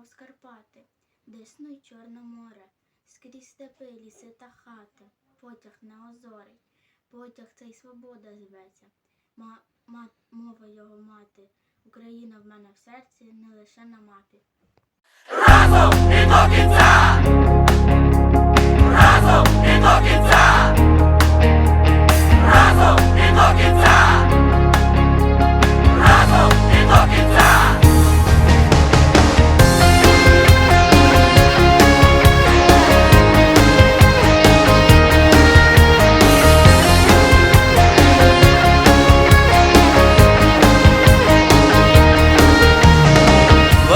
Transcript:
повз Карпати, Десну й Чорне море, скрізь степи, ліси та хати, потяг на озорий, потяг цей свобода зветься, ма, ма, мова його мати, Україна в мене в серці, не лише на мапі.